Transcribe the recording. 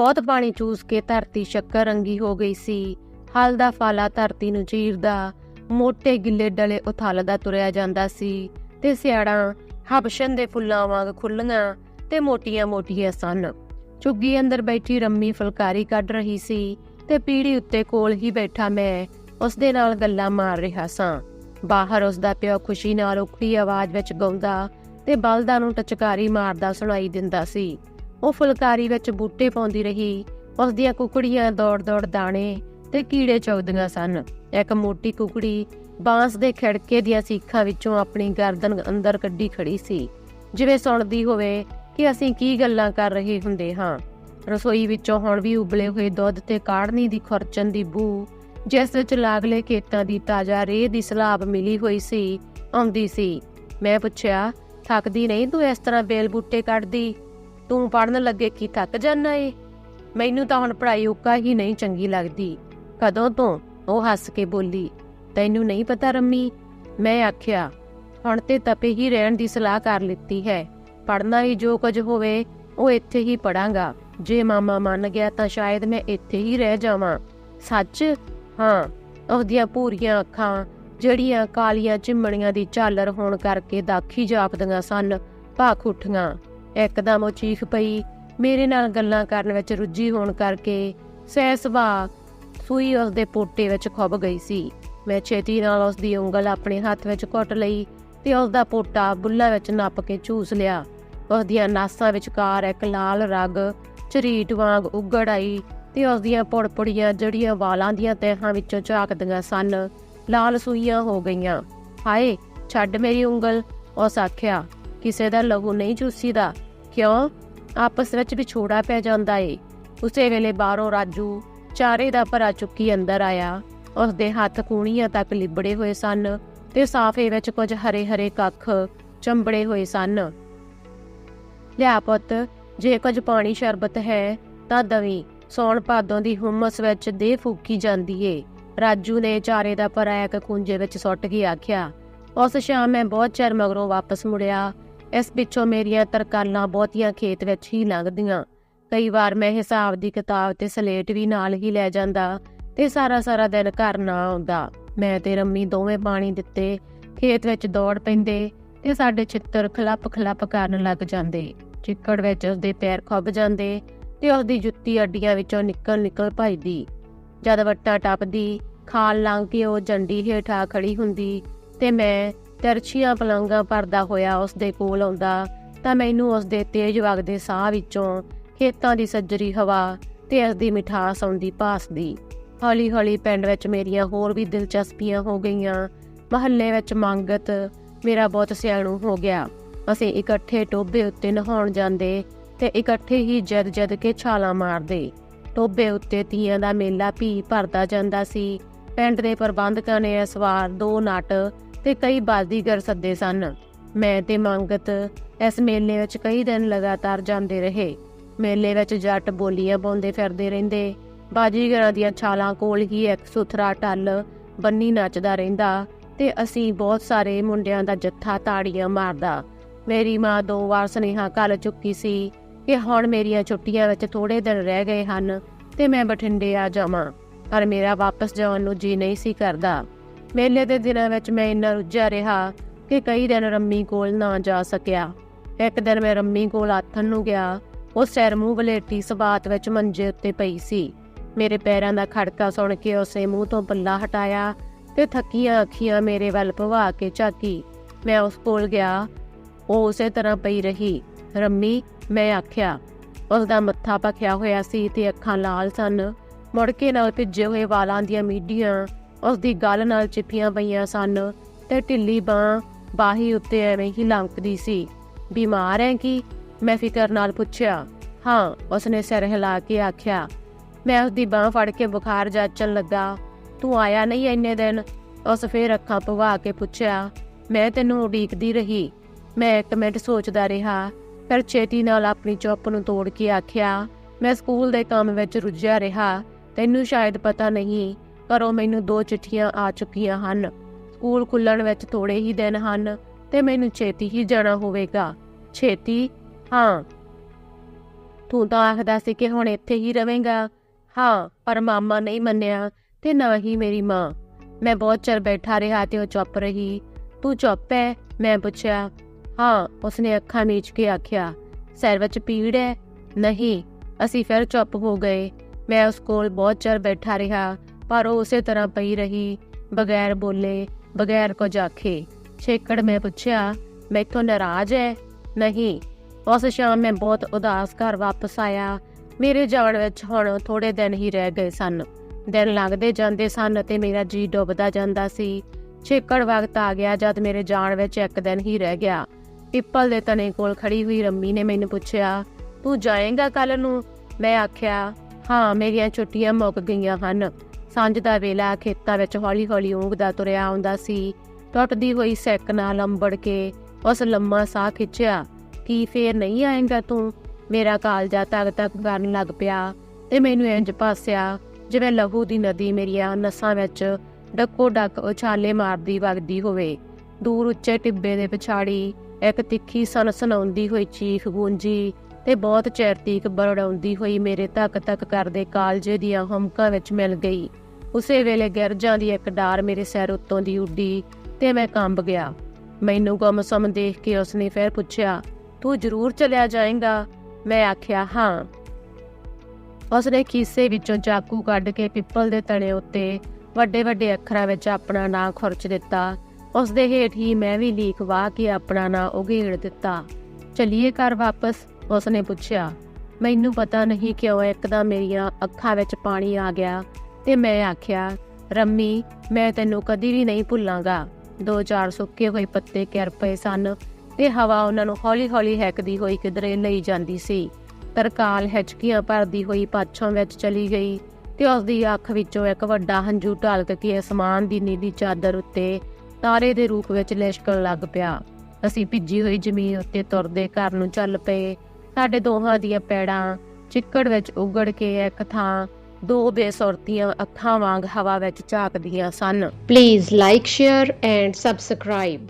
ਬਹੁਤ ਪਾਣੀ ਚੂਸ ਕੇ ਧਰਤੀ ਸ਼ੱਕਰ ਰੰਗੀ ਹੋ ਗਈ ਸੀ। ਹਲ ਦਾ ਫਾਲਾ ਧਰਤੀ ਨੂੰ ਚੀਰਦਾ ਮੋٹے ਗਿੱਲੇ ਡਲੇ ਉਥਲਦਾ ਤੁਰਿਆ ਜਾਂਦਾ ਸੀ ਤੇ ਸਿਆੜਾਂ ਹਬਸ਼ਨ ਦੇ ਫੁੱਲਾਂ ਵਾਂਗ ਖੁੱਲੀਆਂ ਤੇ ਮੋਟੀਆਂ-ਮੋਟੀਆਂ ਸਨ। ਝੁੱਗੀ ਅੰਦਰ ਬੈਠੀ ਰੰਮੀ ਫੁਲਕਾਰੀ ਕੱਢ ਰਹੀ ਸੀ ਤੇ ਪੀੜੀ ਉੱਤੇ ਕੋਲ ਹੀ ਬੈਠਾ ਮੈਂ ਉਸ ਦੇ ਨਾਲ ਗੱਲਾਂ ਮਾਰ ਰਿਹਾ ਸਾਂ। ਬਾਹਰ ਉਸ ਦਾ ਪਿਓ ਖੁਸ਼ੀ ਨਾਲ ਉਖੜੀ ਆਵਾਜ਼ ਵਿੱਚ ਗਾਉਂਦਾ ਤੇ ਬਲਦਾਂ ਨੂੰ ਟਚਕਾਰੀ ਮਾਰਦਾ ਸੁਣਾਈ ਦਿੰਦਾ ਸੀ। ਉਹ ਫੁਲਕਾਰੀ ਵਿੱਚ ਬੂਟੇ ਪਾਉਂਦੀ ਰਹੀ। ਉਸ ਦੀਆਂ ਕੁਕੜੀਆਂ ਦੌੜ-ਦੌੜ ਦਾਣੇ ਤੇ ਕੀੜੇ ਚੌਗਦੀਆਂ ਸਨ। ਇੱਕ ਮੋਟੀ ਕੁਕੜੀ ਬਾਂਸ ਦੇ ਖਿੜਕੇ ਦੀਆਂ ਸੀਖਾਂ ਵਿੱਚੋਂ ਆਪਣੀ ਗਰਦਨ ਅੰਦਰ ਕੱਢੀ ਖੜੀ ਸੀ। ਜਿਵੇਂ ਸੁਣਦੀ ਹੋਵੇ ਕਿ ਅਸੀਂ ਕੀ ਗੱਲਾਂ ਕਰ ਰਹੇ ਹੁੰਦੇ ਹਾਂ। ਰਸੋਈ ਵਿੱਚੋਂ ਹੁਣ ਵੀ ਉਬਲੇ ਹੋਏ ਦੁੱਧ ਤੇ ਕਾੜਨੀ ਦੀ ਖੁਰਚਣ ਦੀ ਬੂ, ਜਿਸ ਵਿੱਚ ਲਾਗਲੇ ਖੇਤਾਂ ਦੀ ਤਾਜ਼ਾ ਰੇਹ ਦੀ ਸਲਾਬ ਮਿਲੀ ਹੋਈ ਸੀ, ਆਉਂਦੀ ਸੀ। ਮੈਂ ਪੁੱਛਿਆ, ਥੱਕਦੀ ਨਹੀਂ ਤੂੰ ਇਸ ਤਰ੍ਹਾਂ ਬੇਲ ਬੂਟੇ ਕੱਢਦੀ? ਤੂੰ ਪੜਨ ਲੱਗੇ ਕੀ ਥੱਕ ਜਾਣਾ ਏ? ਮੈਨੂੰ ਤਾਂ ਹੁਣ ਪੜ੍ਹਾਈ ਉੱਕਾ ਹੀ ਨਹੀਂ ਚੰਗੀ ਲੱਗਦੀ। ਕਦੋਂ ਤੋਂ ਉਹ ਹੱਸ ਕੇ ਬੋਲੀ, ਤੈਨੂੰ ਨਹੀਂ ਪਤਾ ਰੰਮੀ? ਮੈਂ ਆਖਿਆ, ਹੁਣ ਤੇ ਤਪੇ ਹੀ ਰਹਿਣ ਦੀ ਸਲਾਹ ਕਰ ਲਿੱਤੀ ਹੈ। ਪੜਨਾ ਹੀ ਜੋ ਕੁਝ ਹੋਵੇ, ਉਹ ਇੱਥੇ ਹੀ ਪੜਾਂਗਾ ਜੇ ਮਾਮਾ ਮੰਨ ਗਿਆ ਤਾਂ ਸ਼ਾਇਦ ਮੈਂ ਇੱਥੇ ਹੀ ਰਹਿ ਜਾਵਾਂ। ਸੱਚ? ਹਾਂ, ਉਹਦੀਆਂ ਪੂਰੀਆਂ ਅੱਖਾਂ, ਜਿਹੜੀਆਂ ਕਾਲੀਆਂ ਚਿੰਮਣੀਆਂ ਦੀ ਝਾਲਰ ਹੋਣ ਕਰਕੇ ਦਾਖੀ ਜਾਪਦੀਆਂ ਸਨ, ਭਾਖ ਉੱਠੀਆਂ। ਇੱਕਦਮ ਉਹ ਚੀਖ ਪਈ, ਮੇਰੇ ਨਾਲ ਗੱਲਾਂ ਕਰਨ ਵਿੱਚ ਰੁੱਝੀ ਹੋਣ ਕਰਕੇ ਸਹਿ ਸੁਭਾਅ ਸੂਈ ਉਸ ਦੇ ਪੋਟੇ ਵਿੱਚ ਖੁੱਭ ਗਈ ਸੀ। ਮੈਂ ਛੇਤੀ ਨਾਲ ਉਸ ਦੀ ਉਂਗਲ ਆਪਣੇ ਹੱਥ ਵਿੱਚ ਘੁੱਟ ਲਈ ਤੇ ਉਸ ਦਾ ਪੋਟਾ ਬੁੱਲਾ ਵਿੱਚ ਨੱਪ ਕੇ ਚੂਸ ਲਿਆ। ਉਸ ਦੀਆਂ ਨਾਸਾਂ ਵਿਚਕਾਰ ਇੱਕ ਲਾਲ ਰਗ, ਝਰੀਟ ਵਾਂਗ ਉੱਗੜ ਆਈ ਤੇ ਉਸ ਦੀਆਂ ਪੁੜਪੁੜੀਆਂ ਜੜੀਆਂ ਵਾਲਾਂ ਦੀਆਂ ਤਹਿਾਂ ਵਿੱਚੋਂ ਝਾਕਦੀਆਂ ਸਨ। ਲਾਲ ਸੂਈਆਂ ਹੋ ਗਈਆਂ। ਹਾਏ, ਛੱਡ ਮੇਰੀ ਉਂਗਲ, ਉਸ ਆਖਿਆ। ਕਿਸੇ ਦਾ ਲਹੂ ਨਹੀਂ ਚੂਸੀਦਾ। ਕਿਉਂ ਆਪਸ ਵਿੱਚ ਵਿਛੋੜਾ ਪੈ ਜਾਂਦਾ ਏ। ਉਸੇ ਵੇਲੇ ਬਾਹਰੋਂ ਰਾਜੂ ਚਾਰੇ ਦਾ ਭਰਾ ਚੁੱਕੀ ਅੰਦਰ ਆਇਆ। ਉਸ ਦੇ ਹੱਥ ਕੂਣੀਆਂ ਤੱਕ ਲਿਬੜੇ ਹੋਏ ਸਨ ਤੇ ਸਾਫੇ ਵਿੱਚ ਕੁਝ ਹਰੇ ਹਰੇ ਕੱਖ ਚੰਬੜੇ ਹੋਏ ਸਨ। ਲਿਆ ਪੁੱਤ, ਜੇ ਕੁਝ ਪਾਣੀ ਸ਼ਰਬਤ ਹੈ, ਤਾਂ ਦਵੀ ਸੌਣ ਭਾਦੋਂ ਦੀ ਹੁਮਸ ਵਿੱਚ ਦੇ ਫੂਕੀ ਜਾਂਦੀ ਏ। ਰਾਜੂ ਨੇ ਚਾਰੇ ਦਾ ਭਰਾ ਇੱਕ ਕੁੰਜੇ ਵਿੱਚ ਸੁੱਟ ਕੇ ਆਖਿਆ, ਉਸ ਸ਼ਾਮ ਮੈਂ ਬਹੁਤ ਚਿਰ ਮਗਰੋਂ ਵਾਪਸ ਮੁੜਿਆ ਇਸ ਪਿੱਛੋਂ ਮੇਰੀਆਂ ਤਰਕਾਲਾਂ ਬਹੁਤੀਆਂ ਖੇਤ ਵਿੱਚ ਹੀ ਲੰਘਦੀਆਂ। ਕਈ ਵਾਰ ਮੈਂ ਹਿਸਾਬ ਦੀ ਕਿਤਾਬ ਤੇ ਸਲੇਟ ਵੀ ਨਾਲ ਹੀ ਲੈ ਜਾਂਦਾ ਤੇ ਸਾਰਾ ਸਾਰਾ ਦਿਨ ਘਰ ਨਾ ਆਉਂਦਾ। ਮੈਂ ਤੇ ਰੰਮੀ ਦੋਵੇਂ ਪਾਣੀ ਦਿੱਤੇ, ਖੇਤ ਵਿੱਚ ਦੌੜ ਪੈਂਦੇ ਤੇ ਸਾਡੇ ਛਿੱਤਰ ਖਲੱਪ ਖਲੱਪ ਕਰਨ ਲੱਗ ਜਾਂਦੇ। ਚਿੱਕੜ ਵਿੱਚ ਉਸਦੇ ਪੈਰ ਖੁੱਭ ਜਾਂਦੇ ਤੇ ਉਸਦੀ ਜੁੱਤੀ ਅੱਡੀਆਂ ਵਿੱਚੋਂ ਨਿਕਲ ਨਿਕਲ ਭਜਦੀ। ਜਦ ਵੱਟਾ ਟੱਪਦੀ, ਖਾਲ ਲੰਘ ਕੇ ਉਹ ਜੰਡੀ ਹੇਠਾਂ ਖੜੀ ਹੁੰਦੀ ਤੇ ਮੈਂ ਤਰਛੀਆਂ ਪਲੰਗਾਂ ਭਰਦਾ ਹੋਇਆ ਉਸਦੇ ਕੋਲ ਆਉਂਦਾ, ਤਾਂ ਮੈਨੂੰ ਉਸਦੇ ਤੇਜ਼ ਵਗਦੇ ਸਾਹ ਵਿੱਚੋਂ ਖੇਤਾਂ ਦੀ ਸੱਜਰੀ ਹਵਾ ਤੇ ਉਸ ਦੀ ਮਿਠਾਸ ਆਉਂਦੀ ਭਾਸਦੀ। ਹੌਲੀ ਹੌਲੀ ਪਿੰਡ ਵਿੱਚ ਮੇਰੀਆਂ ਹੋਰ ਵੀ ਦਿਲਚਸਪੀਆਂ ਹੋ ਗਈਆਂ। ਮਹੱਲੇ ਵਿੱਚ ਮੰਗਤ ਮੇਰਾ ਬਹੁਤ ਸਿਆਣੂ ਹੋ ਗਿਆ। ਅਸੀਂ ਇਕੱਠੇ ਟੋਬੇ ਉੱਤੇ ਨਹਾਉਣ ਜਾਂਦੇ ਤੇ ਇਕੱਠੇ ਹੀ ਜਦ ਜਦ ਕੇ ਛਾਲਾਂ ਮਾਰਦੇ। ਟੋਬੇ ਉੱਤੇ ਤੀਆਂ ਦਾ ਮੇਲਾ ਭੀ ਭਰਦਾ ਜਾਂਦਾ ਸੀ। ਪਿੰਡ ਦੇ ਪ੍ਰਬੰਧਕਾਂ ਨੇ ਇਸ ਵਾਰ ਦੋ ਨਾਟ ਤੇ ਕਈ ਬਾਜ਼ੀਗਰ ਸੱਦੇ ਸਨ। ਮੈਂ ਤੇ ਮੰਗਤ ਇਸ ਮੇਲੇ ਵਿੱਚ ਕਈ ਦਿਨ ਲਗਾਤਾਰ ਜਾਂਦੇ ਰਹੇ। ਮੇਲੇ ਵਿੱਚ ਜੱਟ ਬੋਲੀਆਂ ਪਾਉਂਦੇ ਫਿਰਦੇ ਰਹਿੰਦੇ। ਬਾਜੀਗਰਾਂ ਦੀਆਂ ਛਾਲਾਂ ਕੋਲ ਹੀ ਇੱਕ ਸੁਥਰਾ ਟੱਲ ਬੰਨੀ ਨੱਚਦਾ ਰਹਿੰਦਾ ਤੇ ਅਸੀਂ ਬਹੁਤ ਸਾਰੇ ਮੁੰਡਿਆਂ ਦਾ ਜੱਥਾ ਤਾੜੀਆਂ ਮਾਰਦਾ। ਮੇਰੀ ਮਾਂ ਦੋ ਵਾਰ ਸੁਨੇਹਾ ਕੱਲ ਚੁੱਕੀ ਸੀ ਕਿ ਹੁਣ ਮੇਰੀਆਂ ਛੁੱਟੀਆਂ ਵਿੱਚ ਥੋੜੇ ਦਿਨ ਰਹਿ ਗਏ ਹਨ ਤੇ ਮੈਂ ਬਠਿੰਡੇ ਆ ਜਾਵਾਂ, ਪਰ ਮੇਰਾ ਵਾਪਸ ਜਾਣ ਨੂੰ ਜੀ ਨਹੀਂ ਸੀ ਕਰਦਾ। ਮੇਲੇ ਦੇ ਦਿਨਾਂ ਵਿੱਚ ਮੈਂ ਇੰਨਾ ਰੁੱਝਿਆ ਰਿਹਾ ਕਿ ਕਈ ਦਿਨ ਰੰਮੀ ਕੋਲ ਨਾ ਜਾ ਸਕਿਆ। ਇੱਕ ਦਿਨ ਮੈਂ ਰੰਮੀ ਕੋਲ ਆਥਣ ਨੂੰ ਗਿਆ ਉਹ ਸਿਰ ਮੂੰਹ ਬਲੇਟੀ ਸਬਾਤ ਵਿੱਚ ਮੰਜੇ ਉੱਤੇ ਪਈ ਸੀ। ਮੇਰੇ ਪੈਰਾਂ ਦਾ ਖੜਕਾ ਸੁਣ ਕੇ ਉਸੇ ਮੂੰਹ ਤੋਂ ਪੱਲਾ ਹਟਾਇਆ ਤੇ ਥੱਕੀਆਂ ਅੱਖੀਆਂ ਮੇਰੇ ਵੱਲ ਭਵਾ ਕੇ ਝਾਕੀ। ਮੈਂ ਉਸ ਕੋਲ ਗਿਆ, ਉਹ ਉਸੇ ਤਰ੍ਹਾਂ ਪਈ ਰਹੀ। ਰੰਮੀ, ਮੈਂ ਆਖਿਆ ਉਸ ਦਾ ਮੱਥਾ ਭਖਿਆ ਹੋਇਆ ਸੀ ਤੇ ਅੱਖਾਂ ਲਾਲ ਸਨ। ਮੁੜ ਕੇ ਨਾਲ ਭਿੱਜੇ ਹੋਏ ਵਾਲਾਂ ਦੀਆਂ ਮੀਡੀਆਂ ਉਸ ਦੀ ਗੱਲ ਨਾਲ ਚਿੱਪੀਆਂ ਪਈਆਂ ਸਨ ਤੇ ਢਿੱਲੀ ਬਾਹ ਬਾਹੀ ਉੱਤੇ ਐਵੇਂ ਹੀ ਲੰਕਦੀ ਸੀ। ਬਿਮਾਰ ਹੈ ਕਿ? ਮੈਂ ਫਿਕਰ ਨਾਲ ਪੁੱਛਿਆ। ਹਾਂ, ਉਸਨੇ ਸਿਰ ਹਿਲਾ ਕੇ ਆਖਿਆ। ਮੈਂ ਉਸ ਦੀ ਬਾਹ ਫੜ ਕੇ ਬੁਖਾਰ ਜਾਚਣ ਲੱਗਾ। ਤੂੰ ਆਇਆ ਨਹੀਂ ਇੰਨੇ ਦਿਨ? ਉਸ ਫੇਰ ਅੱਖਾਂ ਭਵਾ ਕੇ ਪੁੱਛਿਆ। ਮੈਂ ਤੈਨੂੰ ਉਡੀਕਦੀ ਰਹੀ। ਮੈਂ ਇੱਕ ਮਿੰਟ ਸੋਚਦਾ ਰਿਹਾ ਫਿਰ ਛੇਤੀ ਨਾਲ ਆਪਣੀ ਚੁੱਪ ਨੂੰ ਤੋੜ ਕੇ ਆਖਿਆ, ਮੈਂ ਸਕੂਲ ਦੇ ਕੰਮ ਵਿੱਚ ਰੁੱਝਿਆ ਰਿਹਾ। ਤੈਨੂੰ ਸ਼ਾਇਦ ਪਤਾ ਨਹੀਂ ਘਰੋਂ ਮੈਨੂੰ ਦੋ ਚਿੱਠੀਆਂ ਆ ਚੁੱਕੀਆਂ ਹਨ। ਸਕੂਲ ਖੁੱਲਣ ਵਿੱਚ ਥੋੜੇ ਹੀ ਦਿਨ ਹਨ ਤੇ ਮੈਨੂੰ ਛੇਤੀ ਹੀ ਜਾਣਾ ਹੋਵੇਗਾ। ਛੇਤੀ? ਹਾਂ। ਤੂੰ ਤਾਂ ਆਖਦਾ ਸੀ ਕਿ ਹੁਣ ਇੱਥੇ ਹੀ ਰਵੇਂਗਾ। ਹਾਂ, ਪਰ ਮਾਮਾ ਨਹੀਂ ਮੰਨਿਆ ਤੇ ਨਾ ਹੀ ਮੇਰੀ ਮਾਂ। ਮੈਂ ਬਹੁਤ ਚਿਰ ਬੈਠਾ ਰਿਹਾ ਤੇ ਉਹ ਚੁੱਪ ਰਹੀ। ਤੂੰ ਚੁੱਪ ਹੈ ਮੈਂ ਪੁੱਛਿਆ। ਹਾਂ, ਉਸਨੇ ਅੱਖਾਂ ਮੀਚ ਕੇ ਆਖਿਆ। ਸਿਰ ਵਿੱਚ ਪੀੜ ਹੈ ਨਹੀਂ, ਅਸੀਂ ਫਿਰ ਚੁੱਪ ਹੋ ਗਏ। ਮੈਂ ਉਸ ਕੋਲ ਬਹੁਤ ਚਿਰ ਬੈਠਾ ਰਿਹਾ ਪਰ ਉਹ ਉਸੇ ਤਰ੍ਹਾਂ ਪਈ ਰਹੀ, ਬਗੈਰ ਬੋਲੇ, ਬਗੈਰ ਕੁਝ ਆਖੇ। ਛੇਕੜ ਮੈਂ ਪੁੱਛਿਆ, ਮੈਥੋਂ ਨਾਰਾਜ਼ ਹੈ ਨਹੀਂ। ਉਸ ਸ਼ਾਮ ਮੈਂ ਬਹੁਤ ਉਦਾਸ ਘਰ ਵਾਪਸ ਆਇਆ। ਮੇਰੇ ਜਾਣ ਵਿੱਚ ਹੁਣ ਥੋੜੇ ਦਿਨ ਹੀ ਰਹਿ ਗਏ ਸਨ। ਦਿਨ ਲੰਘਦੇ ਜਾਂਦੇ ਸਨ ਅਤੇ ਮੇਰਾ ਜੀ ਡੁੱਬਦਾ ਜਾਂਦਾ ਸੀ। ਛੇਕੜ ਵਕਤ ਆ ਗਿਆ ਜਦ ਮੇਰੇ ਜਾਣ ਵਿੱਚ ਇੱਕ ਦਿਨ ਹੀ ਰਹਿ ਗਿਆ। ਪਿੱਪਲ ਦੇ ਤਣੇ ਕੋਲ ਖੜੀ ਹੋਈ ਰੰਮੀ ਨੇ ਮੈਨੂੰ ਪੁੱਛਿਆ, ਤੂੰ ਜਾਏਂਗਾ ਕੱਲ ਨੂੰ? ਮੈਂ ਆਖਿਆ, ਹਾਂ, ਮੇਰੀਆਂ ਛੁੱਟੀਆਂ ਮੁੱਕ ਗਈਆਂ ਹਨ। ਸਾਂਝ ਦਾ ਵੇਲਾ ਖੇਤਾਂ ਵਿੱਚ ਹੌਲੀ-ਹੌਲੀ ਊਂਘਦਾ ਤੁਰਿਆ ਆਉਂਦਾ ਸੀ। ਟੁੱਟਦੀ ਹੋਈ ਸੈੱਕ ਨਾਲ ਅੰਬੜ ਕੇ ਉਸ ਲੰਮਾ ਸਾਹ ਖਿੱਚਿਆ। ਕੀ ਫੇਰ ਨਹੀਂ ਆਏਂਗਾ ਤੂੰ? ਮੇਰਾ ਕਾਲਜਾ ਤੱਕ ਤੱਕ ਕਰਨ ਲੱਗ ਪਿਆ ਤੇ ਮੈਨੂੰ ਇੰਜ ਪਾਸਿਆ ਜਿਵੇਂ ਲਹੂ ਦੀ ਨਦੀ ਮੇਰੀਆਂ ਨਸਾਂ ਵਿੱਚ ਡੱਕੋ ਡੱਕ ਉਛਾਲੇ ਮਾਰਦੀ ਵਗਦੀ ਹੋਵੇ। ਦੂਰ ਉੱਚੇ ਟਿੱਬੇ ਦੇ ਪਿਛਾੜੀ ਇੱਕ ਤਿੱਖੀ ਸਨ ਸੁਣਾਉਂਦੀ ਹੋਈ ਚੀਖ ਗੂੰਜੀ ਤੇ ਬਹੁਤ ਚਿਰ ਬੜਾਉਂਦੀ ਹੋਈ ਮੇਰੇ ਤੱਕ ਤੱਕ ਕਰਦੇ ਕਾਲਜੇ ਦੀਆਂ ਹਮਕਾਂ ਵਿੱਚ ਮਿਲ ਗਈ। ਉਸੇ ਵੇਲੇ ਗਿਰਜਾਂ ਦੀ ਇੱਕ ਡਾਰ ਮੇਰੇ ਸਿਰ ਉੱਤੋਂ ਦੀ ਉੱਡੀ ਤੇ ਮੈਂ ਕੰਬ ਗਿਆ। ਮੈਨੂੰ ਗੁੰਮਸਮ ਦੇਖ ਕੇ ਉਸਨੇ ਫਿਰ ਪੁੱਛਿਆ, ਤੂੰ ਜ਼ਰੂਰ ਚਲਿਆ ਜਾਏਂਗਾ? ਮੈਂ ਆਖਿਆ, ਹਾਂ। ਉਸਨੇ ਖੀਸੇ ਵਿੱਚੋਂ ਚਾਕੂ ਕੱਢ ਕੇ ਪਿੱਪਲ ਦੇ ਤਣੇ ਉੱਤੇ ਵੱਡੇ ਵੱਡੇ ਅੱਖਰਾਂ ਵਿੱਚ ਆਪਣਾ ਨਾਂ ਖੁਰਚ ਦਿੱਤਾ। ਉਸ ਦੇ ਹੇਠ ਹੀ ਮੈਂ ਵੀ ਲੀਕ ਵਾਹ ਕੇ ਆਪਣਾ ਨਾਂ ਉਘੇੜ ਦਿੱਤਾ। ਚਲਿਏ ਘਰ ਵਾਪਸ? ਉਸਨੇ ਪੁੱਛਿਆ, ਮੈਨੂੰ ਪਤਾ ਨਹੀਂ ਕਿਉਂ ਇੱਕਦਮ ਮੇਰੀਆਂ ਅੱਖਾਂ ਵਿੱਚ ਪਾਣੀ ਆ ਗਿਆ ਤੇ ਮੈਂ ਆਖਿਆ, ਰੰਮੀ, ਮੈਂ ਤੈਨੂੰ ਕਦੀ ਵੀ ਨਹੀਂ ਭੁੱਲਾਂਗਾ। ਦੋ ਚਾਰ ਸੁੱਕੇ ਹੋਏ ਪੱਤੇ ਕਿਰ ਪਏ ਸਨ ਤੇ ਹਵਾ ਉਹਨਾਂ ਨੂੰ ਹੌਲੀ-ਹੌਲੀ ਹੈਕਦੀ ਹੋਈ ਕਿਧਰੇ ਲਈ ਜਾਂਦੀ ਸੀ। ਤਰਕਾਲ ਹਿਚਕੀਆਂ ਭਰਦੀ ਹੋਈ ਪਾਛੋਂ ਵਿੱਚ ਚਲੀ ਗਈ ਤੇ ਉਸ ਦੀ ਅੱਖ ਵਿੱਚੋਂ ਇੱਕ ਵੱਡਾ ਹੰਝੂ ਢਲਕ ਕੇ ਅਸਮਾਨ ਦੀ ਨੀਲੀ ਚਾਦਰ ਉੱਤੇ ਤਾਰੇ ਦੇ ਰੂਪ ਵਿੱਚ ਲਿਸ਼ਕਣ ਲੱਗ ਪਿਆ। ਅਸੀਂ ਭਿੱਜੀ ਹੋਈ ਜ਼ਮੀਨ ਉੱਤੇ ਤੁਰਦੇ ਘਰ ਨੂੰ ਚੱਲ ਪਏ ਸਾਡੇ ਦੋਹਾਂ ਦੀਆਂ ਪੈੜਾਂ ਚਿੱਕੜ ਵਿੱਚ ਉਗੜ ਕੇ ਇੱਕ ਥਾਂ ਦੋ ਬੇਸੁਰਤੀਆਂ ਅੱਖਾਂ ਵਾਂਗ ਹਵਾ ਵਿੱਚ ਝਾਕਦੀਆਂ ਸਨ। Please like share and subscribe